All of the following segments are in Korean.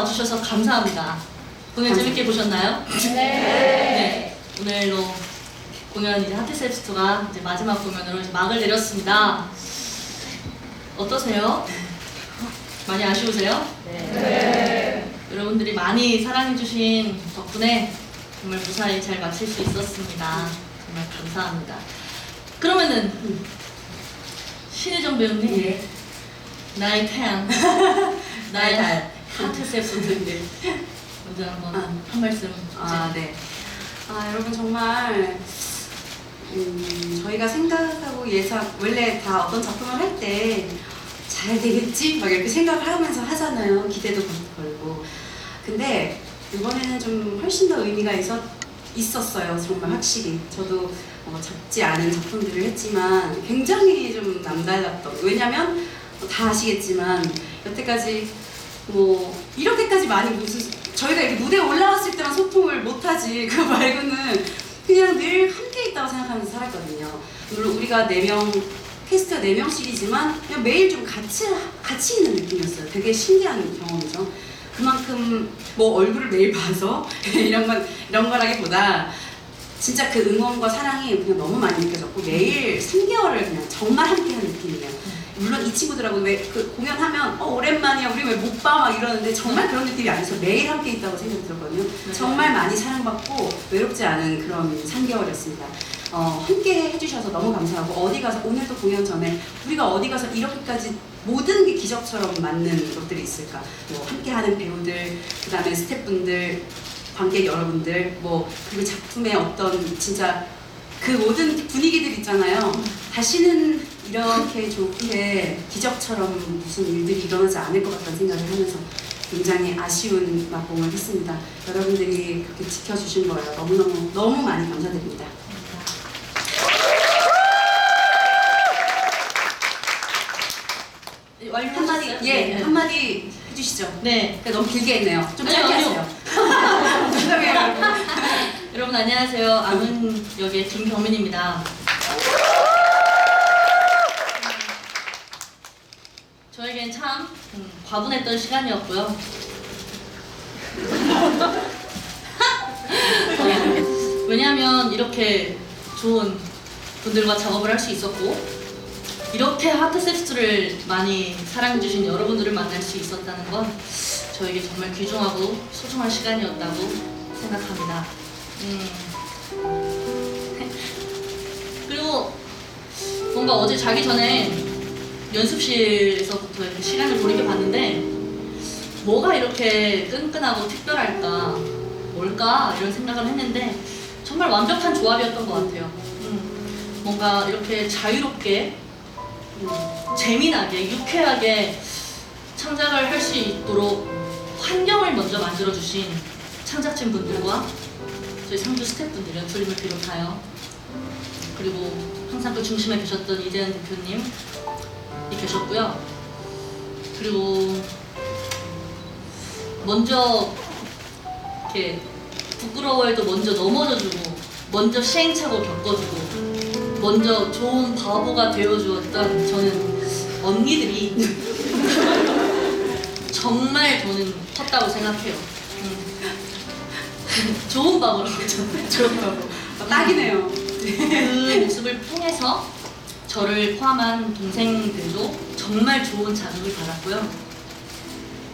와주셔서 감사합니다. 공연 재밌게 보셨나요? 네. 오늘로 공연 이제 하트셉스토가 이제 마지막 공연으로 이제 막을 내렸습니다. 어떠세요? 많이 아쉬우세요? 네. 여러분들이 많이 사랑해주신 덕분에 정말 무사히 잘 마칠 수 있었습니다. 정말 감사합니다. 그러면은 신혜정 배우님, 나의 태양, 나의 달, 하트셉스토인데 먼저 한번 아. 한 말씀. 아, 네. 아, 여러분 정말 음, 저희가 생각하고 예상 원래 다 어떤 작품을 할 때 잘 되겠지 막 이렇게 생각을 하면서 하잖아요. 기대도 걸고. 근데 이번에는 좀 훨씬 더 의미가 있었, 있었어요. 정말 확실히. 저도 어, 적지 않은 작품들을 했지만 굉장히 좀 남달랐던. 왜냐면 뭐다 아시겠지만 여태까지 뭐 이렇게까지 많이 무슨 저희가 이렇게 무대에 올라왔을 때만 소통을 못하지 그거 말고는 그냥 늘 함께 있다고 생각하면서 살았거든요. 물론 우리가 네명 캐스트가 네 명씩이지만 그냥 매일 좀 같이 같이 있는 느낌이었어요. 되게 신기한 경험이죠. 그만큼 뭐 얼굴을 매일 봐서 이런 건 이런 거라기보다 진짜 그 응원과 사랑이 그냥 너무 많이 느껴졌고 매일 3개월을 그냥 정말 함께한 느낌이에요. 물론 이 친구들하고 왜 그 공연하면 어 오랜만이야 우리 왜 못 봐 막 이러는데 정말 그런 느낌이 아니어서 매일 함께 있다고 생각이 들었거든요. 정말 많이 사랑받고 외롭지 않은 그런 3개월이었습니다. 어, 함께 해주셔서 너무 감사하고 어디 가서 오늘도 공연 전에 우리가 어디 가서 이렇게까지 모든 게 기적처럼 맞는 것들이 있을까? 뭐 함께하는 배우들, 그 다음에 스태프분들, 관객 여러분들, 뭐 그리고 작품의 어떤 진짜 그 모든 분위기들 있잖아요. 다시는 이렇게 좋게 기적처럼 무슨 일들이 일어나지 않을 것 같다는 생각을 하면서 굉장히 아쉬운 막공을 했습니다. 여러분들이 그렇게 지켜주신 거예요. 너무너무 너무 많이 감사드립니다. 네, 한마디? 예 네. 한마디 해주시죠. 네. 너무 길게 했네요. 좀 아니요, 짧게 아니요. 하세요. 여러분. 안녕하세요. 아문 역의 김경민입니다. 저에겐 참 음, 과분했던 시간이었고요. 어, 왜냐하면 이렇게 좋은 분들과 작업을 할 수 있었고 이렇게 하트섹스를 많이 사랑해주신 여러분들을 만날 수 있었다는 건 저에게 정말 귀중하고 소중한 시간이었다고 생각합니다. 음. 그리고 뭔가 어제 자기 전에 연습실에서부터 이렇게 시간을 돌이켜 봤는데 뭐가 이렇게 끈끈하고 특별할까 뭘까 이런 생각을 했는데 정말 완벽한 조합이었던 것 같아요. 음. 뭔가 이렇게 자유롭게 음, 재미나게 유쾌하게 창작을 할 수 있도록 환경을 먼저 만들어 주신 창작진 분들과 저희 상주 스태프분들 연출님을 비롯하여 그리고 항상 그 중심에 계셨던 이재현 대표님이 계셨고요. 그리고 먼저 이렇게 부끄러워해도 먼저 넘어져주고 먼저 시행착오 겪어주고 먼저 좋은 바보가 되어주었던 저는 언니들이 정말 저는 컸다고 생각해요. 음. 좋은 바보라고 했잖아요. 좋은 바보. 어, 딱이네요. 그 모습을 통해서 저를 포함한 동생들도 정말 좋은 자극을 받았고요.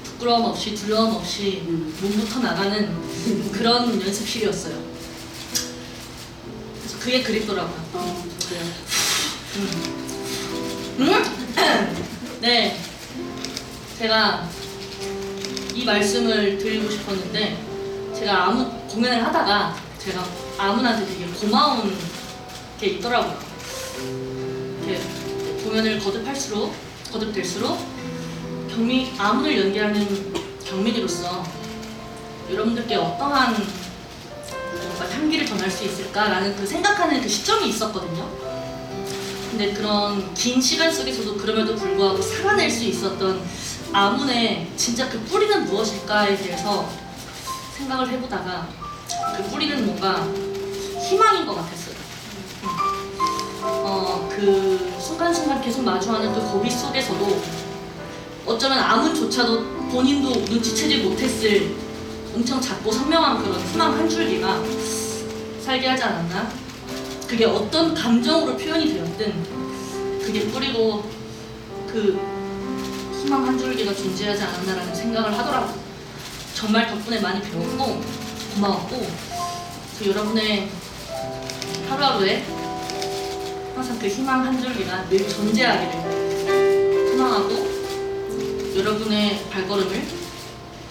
부끄러움 없이 두려움 없이 음. 몸부터 나가는 그런 연습실이었어요. 그래서 그게 그립더라고요. 어, 그래요. 음? 네. 제가 이 말씀을 드리고 싶었는데 제가 아무 공연을 하다가 제가 아무한테 되게 고마운 게 있더라고요. 이렇게 공연을 거듭할수록 거듭될수록 경미 아문을 연기하는 경민이로서 여러분들께 어떠한 뭔가 향기를 전할 수 있을까라는 그 생각하는 그 시점이 있었거든요. 근데 그런 긴 시간 속에서도 그럼에도 불구하고 살아낼 수 있었던 아문의 진짜 그 뿌리는 무엇일까에 대해서 생각을 해보다가 그 뿌리는 뭔가 희망인 것 같았어요. 음. 어, 그 순간순간 계속 마주하는 그 고비 속에서도 어쩌면 아문조차도 본인도 눈치채지 못했을 엄청 작고 선명한 그런 희망 한 줄기가 살게 하지 않았나? 그게 어떤 감정으로 표현이 되었든 그게 뿌리고 그 희망 한 줄기가 존재하지 않았나라는 생각을 하더라고. 정말 덕분에 많이 배웠고 고마웠고 그 여러분의 하루하루에 항상 그 희망 한 줄기가 늘 존재하기를 희망하고 여러분의 발걸음을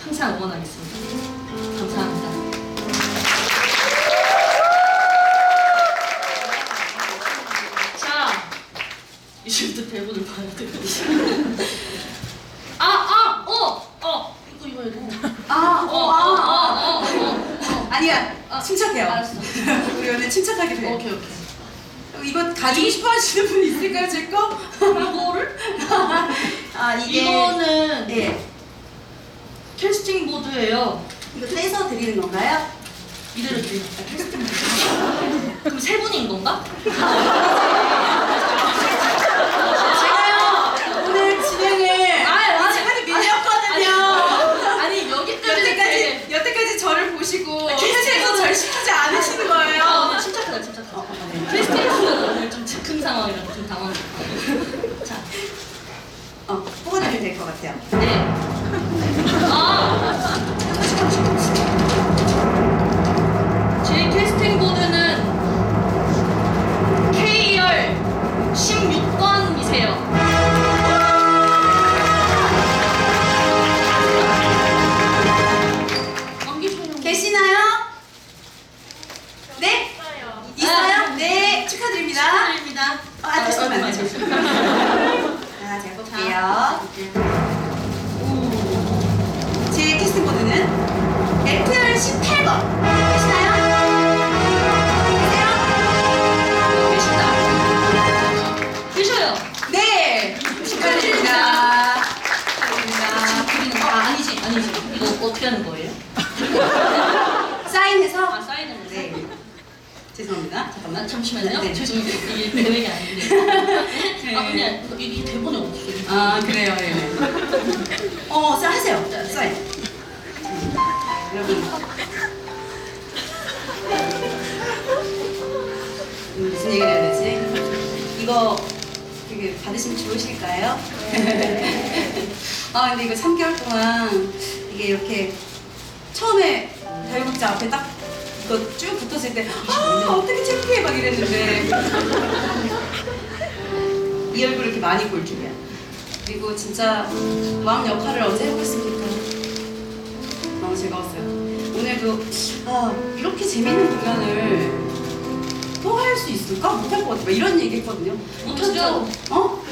항상 응원하겠습니다. 감사합니다. 자, 이제부터 대본을 봐야 돼. 아, 아, 어, 어, 이거 이거 이거. 아, 어, 어, 어, 아, 어, 어, 어. 아니야. 아, 침착해요. 알았어. 우리 오늘 침착하게 돼. 오케이, 오케이. 이거 가지고 싶어 하시는 분 있을까요, 제 거? 이거를? 아, 이게. 이거는 예. 캐스팅 보드예요. 이거 떼서 드리는 건가요? 이대로. 캐스팅 보드. 그럼 세 분인 건가? 제가요, 오늘 진행을. 아, 맞아. 시간이 밀렸거든요. 아니 여기까지 여태까지, 여태까지 저를 보시고, 아, 계속해서 절 시키지 않으시는 아 거예요. 오늘 침착하다 침착하다. 보드는 오늘 좀 즉흥 상황이라 좀 당황했고. 자, 어, 뽑아드리면 될 것 같아요. 네. 아, 제 캐스팅 보드는 K열 16번이세요. 넘기세요. 계시나요? 네? 네, 축하드립니다. 축하드립니다. 아, 다시 한번 아. 자, 제가 자, 볼게요. 오. 제 캐스팅보드는 FR 18번. 계시나요? 계세요? 계신다. 계셔요. 네! 축하드립니다. 축하드립니다. 아, 아니지, 아니지. 이거 어떻게 하는 거예요? 사인해서? 아? 네. 죄송합니다. 잠깐만. 아, 잠시만요. 네. 죄송해요. 이게 계획이 아닌데. 아, 그냥 이게 대본에 없어요. 아, 그래요, 예. 어, 사 하세요. 네. 사인. 여러분. 음, 무슨 얘기를 해야 되지? 이거 되게 받으시면 좋으실까요? 아, 근데 이거 3개월 동안 이게 이렇게 처음에 자유국자 앞에 딱 이거 쭉 붙었을 때, 아, 어떻게 창피해 막 이랬는데. 이 얼굴 이렇게 많이 볼 줄이야. 그리고 진짜 마음 역할을 언제 해보겠습니까? 너무 즐거웠어요. 오늘도 아 이렇게 재밌는 공연을 또 할 수 있을까? 못할 것 같아. 막 이런 얘기 했거든요. 못하죠. 어?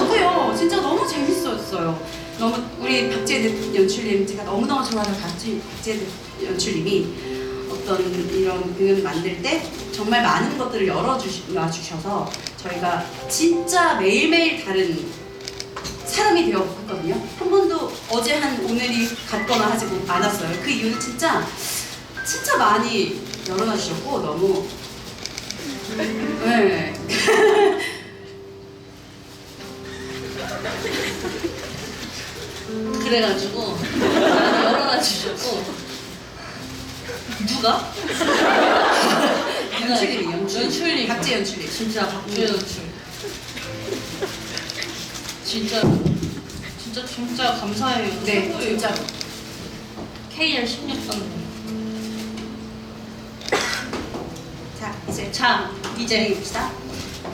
못해요. 진짜 너무 재밌었어요. 너무 우리 박재대 연출님 제가 너무너무 좋아하는 박재, 박재대 연출님이 어떤 이런 공연을 만들 때 정말 많은 것들을 열어주셔서 저희가 진짜 매일매일 다른 사람이 되었거든요. 한 번도 어제 한 오늘이 같거나 하지 않았어요. 그 이유는 진짜 진짜 많이 열어놔 주셨고 너무 네. 그래가지고 열어놔 주셨고 누가? 연출님이 연출. 연출님 연출님. 진짜 박재 연출 진짜 진짜 진짜 감사해요 네, 최고예요. 진짜. KR 16번 자 이제 자 이제 진행해 봅시다.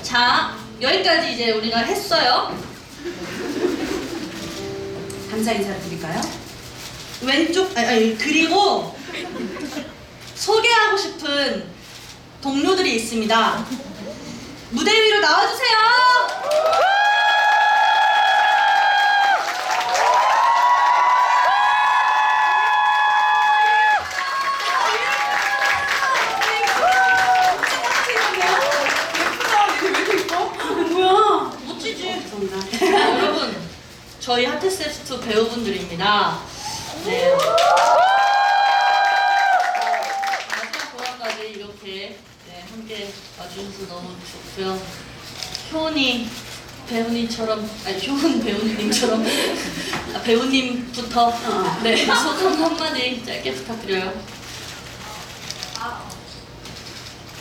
자 여기까지 이제 우리가 했어요 감사 인사를 드릴까요? 왼쪽 아니, 아니 그리고 소개하고 싶은 동료들이 있습니다. 무대 위로 나와주세요. 뭐야? 멋지지. 여러분 저희 하트세스트 배우분들입니다. 네. 마지막 공연까지 함께 와주셔서 너무 좋고요. 효은이 배우님처럼 아니 효은 배우님처럼 아, 배우님부터 어. 네 소감 한마디 짧게 부탁드려요.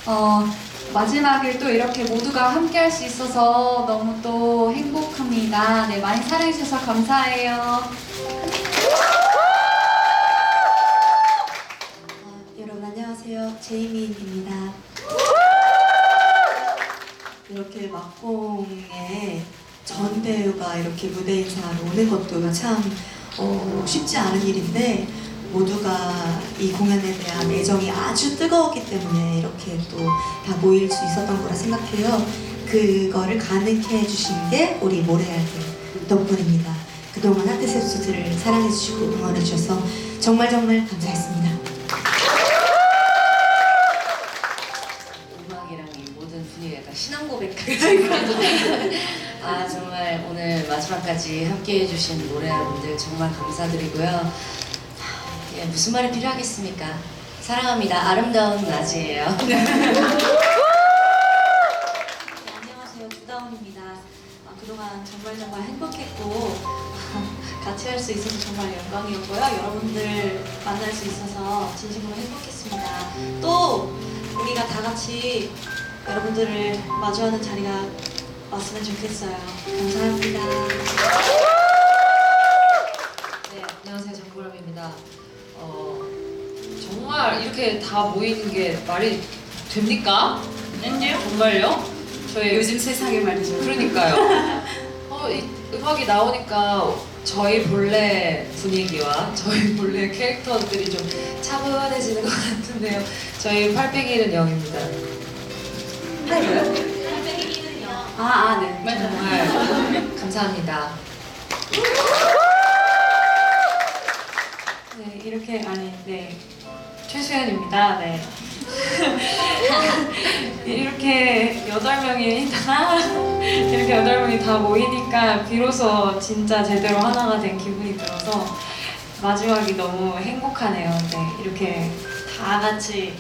어, 마지막을 또 이렇게 모두가 함께 할 수 있어서 너무 또 행복합니다. 네, 많이 사랑해주셔서 감사해요. 아, 여러분 안녕하세요. 제이민입니다. 이렇게 막공에 전 배우가 이렇게 무대 인사로 오는 것도 참 어, 쉽지 않은 일인데 모두가 이 공연에 대한 애정이 아주 뜨거웠기 때문에 이렇게 또 다 모일 수 있었던 거라 생각해요. 그거를 가능케 해주신 게 우리 모래알들 덕분입니다. 그동안 하트셉스트를 사랑해주시고 응원해주셔서 정말 정말 감사했습니다. 마지막까지 함께 해 주신 노래 여러분들 정말 감사드리고요 하, 예, 무슨 말이 필요하겠습니까 사랑합니다 아름다운 낮이에요 네, 안녕하세요. 주다운입니다. 아, 그동안 정말 정말 행복했고 같이 할 수 있어서 정말 영광이었고요. 여러분들 만날 수 있어서 진심으로 행복했습니다. 또 우리가 다 같이 여러분들을 마주하는 자리가 왔으면 좋겠어요. 감사합니다. 네, 안녕하세요. 정보람입니다. 어, 정말 이렇게 다 모이는 게 말이 됩니까? 왠지요? 정말요? 저희 요즘 세상에 말이죠. 그러니까요. 어, 이 음악이 나오니까 저희 본래 분위기와 저희 본래 캐릭터들이 좀 차분해지는 것 같은데요. 저희 팔뱅이는 영입니다. 하이요? 아, 아, 네. 정말 감사합니다. 네, 이렇게 아니, 네. 최수연입니다. 네. 이렇게 여덟 명이 다 이렇게 여덟 명이 다 모이니까 비로소 진짜 제대로 하나가 된 기분이 들어서 마지막이 너무 행복하네요. 네, 이렇게 다 같이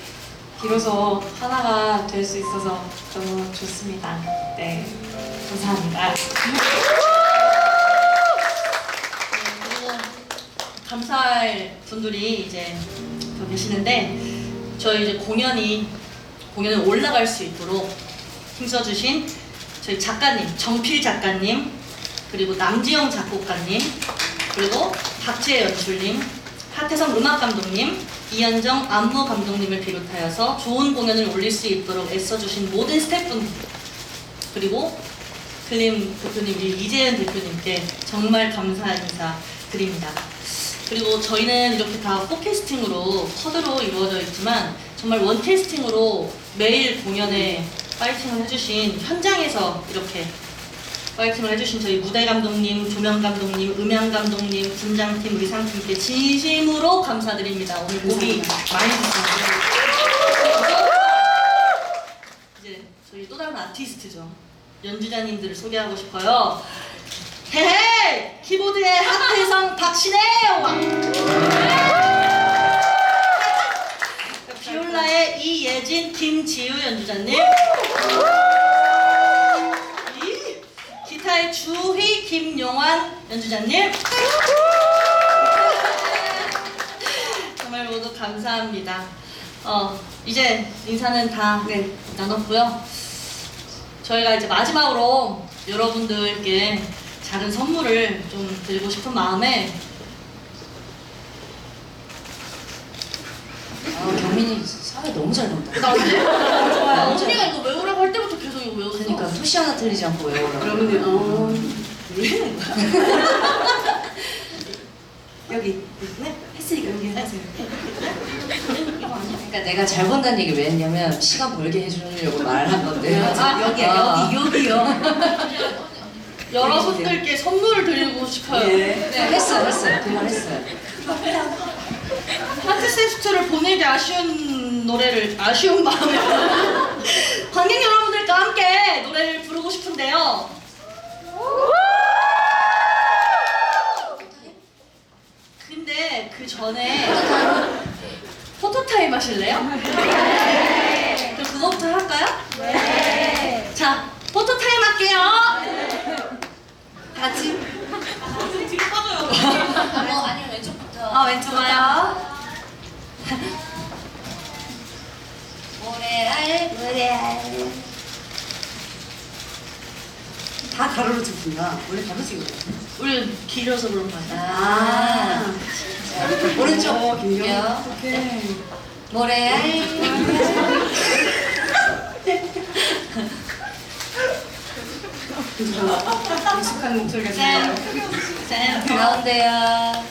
비로소 하나가 될 수 있어서 너무 좋습니다. 네, 감사합니다. 그리고 감사할 분들이 이제 더 계시는데 저희 이제 공연이 공연에 올라갈 수 있도록 힘써주신 저희 작가님 정필 작가님 그리고 남지영 작곡가님 그리고 박지혜 연출님 하태성 음악 감독님 이현정 안무 감독님을 비롯하여서 좋은 공연을 올릴 수 있도록 애써주신 모든 스태프분들 그리고 클림 대표님, 이재현 대표님께 정말 감사 인사 드립니다. 그리고 저희는 이렇게 다 포캐스팅으로 쿼드로 이루어져 있지만 정말 원캐스팅으로 매일 공연에 파이팅을 해주신 현장에서 이렇게 파이팅을 해주신 저희 무대 감독님, 조명 감독님, 음향 감독님, 분장팀, 의상팀께 진심으로 감사드립니다. 오늘 곡이 많이 좋습니다. 이제 저희 또 다른 아티스트죠. 연주자님들을 소개하고 싶어요. 헤헤! 키보드의 하태성 박신혜! 비올라의 이예진 김지우 연주자님. 이 기타의 주희 김용환 연주자님. 정말 모두 감사합니다. 어, 이제 인사는 다 네. 나눴고요. 저희가 이제 마지막으로 여러분들께 작은 선물을 좀 드리고 싶은 마음에 아 경민이 사회 너무 잘 본다 나 언니? 좋아요. 언니가 이거 외우라고 할 때부터 계속 이거. 그 토시 하나 틀리지 않고 외우라고 그러면, 어. 여기 네? 했으니까 여기 하세요. 그러니까 내가 잘 본다는 얘기 왜 했냐면 시간 벌게 해주려고 말한 건데 아, 여기 아. 여기 여기요. 여러분들께 선물을 드리고 싶어요. 네. 네, 했어요 했어요 그말 했어요 하트세스트를 보내기 아쉬운 노래를 아쉬운 마음에 관객 여러분들과 함께 노래를 부르고 싶은데요. 근데 그 전에 포토타임 하실래요? 그럼 그거부터 할까요? 네. 자, 포토타임 할게요. 다 같이. 뒤로 빠져요. 어, 아니면 왼쪽부터. 아 왼쪽 가요. 모래알, 모래알. 다 가로로 찍습니다. 원래 가로 찍거든요. 우리 길어서 그런 거 아니야? 아. 자, 오른쪽 어, 볼게요. 오케이. 모래알. 익숙한 목소리가 들려요. 쌤. 가운데요.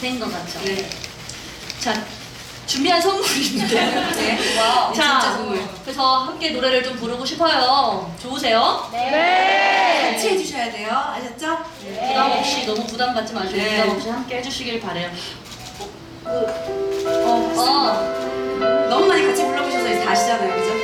된거 같죠? 네. 자, 준비한 선물인데. 네. 와우. 자, 진짜 선물. 그래서 함께 노래를 좀 부르고 싶어요. 좋으세요? 같이 해주셔야 돼요. 아셨죠? 부담 없이 너무 부담 갖지 마시고 네. 부담 없이 함께 해주시길 바래요. 어, 어, 너무 많이 같이 불러보셔서 이제 다 아시잖아요, 그죠?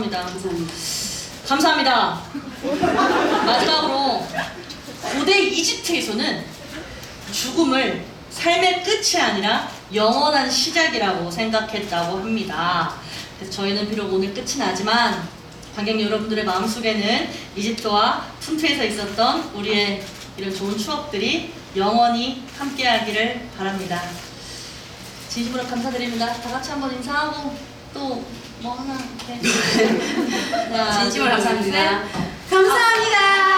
감사합니다. 감사합니다. 감사합니다. 마지막으로 고대 이집트에서는 죽음을 삶의 끝이 아니라 영원한 시작이라고 생각했다고 합니다. 그래서 저희는 비록 오늘 끝이 나지만 관객 여러분들의 마음속에는 이집트와 툰트에서 있었던 우리의 이런 좋은 추억들이 영원히 함께하기를 바랍니다. 진심으로 감사드립니다. 다 같이 한번 인사하고 또 뭐 하나 네. 진심으로 둘, 감사합니다. 셋. 감사합니다.